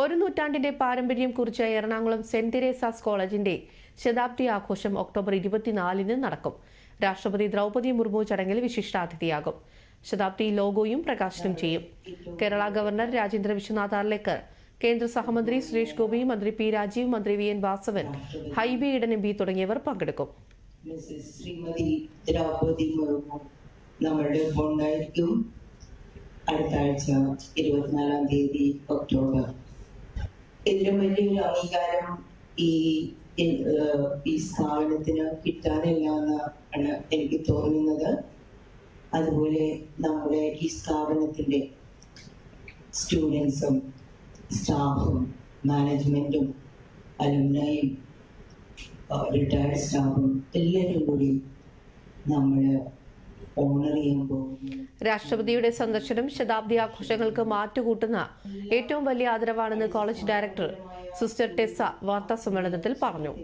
ഒരു നൂറ്റാണ്ടിന്റെ പാരമ്പര്യം കുറിച്ച എറണാകുളം സെന്റ് തെരേസാസ് കോളേജിന്റെ ശതാബ്ദി ആഘോഷം ഒക്ടോബർ ഇരുപത്തിനാലിന് നടക്കും. രാഷ്ട്രപതി ദ്രൗപദി മുർമു ചടങ്ങിൽ വിശിഷ്ടാതിഥിയാകും. ശതാബ്ദി ലോഗോയും പ്രകാശനം ചെയ്യും. കേരള ഗവർണർ രാജേന്ദ്ര വിശ്വനാഥ് അർലേക്കർ കേന്ദ്ര സഹമന്ത്രി സുരേഷ് ഗോപി മന്ത്രി പി രാജീവ് മന്ത്രി V N Vasavan Hibi Eden M P തുടങ്ങിയവർ പങ്കെടുക്കും. ശ്രീമതി മുർമു നമ്മളുടെ ഒപ്പം അടുത്ത ആഴ്ച ഇരുപത്തിനാലാം തീയതി ഒക്ടോബർ ഇതിലും വലിയൊരു അംഗീകാരം ഈ ഈ സ്ഥാപനത്തിന് കിട്ടാനില്ല എന്നാണ് എനിക്ക് തോന്നുന്നത്. അതുപോലെ നമ്മുടെ ഈ സ്ഥാപനത്തിന്റെ സ്റ്റുഡൻസും സ്റ്റാഫും മാനേജ്മെന്റും അലുമിനയും റിട്ടയർഡ് സ്റ്റാഫും എല്ലാവരും കൂടി നമ്മൾ രാഷ്ട്രപതിയുടെ സന്ദർശനം ശതാബ്ദി ആഘോഷങ്ങൾക്ക് മാറ്റുകൂട്ടുന്ന ഏറ്റവും വലിയ ആദരവാണെന്ന് കോളേജ് ഡയറക്ടർ സിസ്റ്റർ ടെസ വാർത്താ സമ്മേളനത്തിൽ പറഞ്ഞു.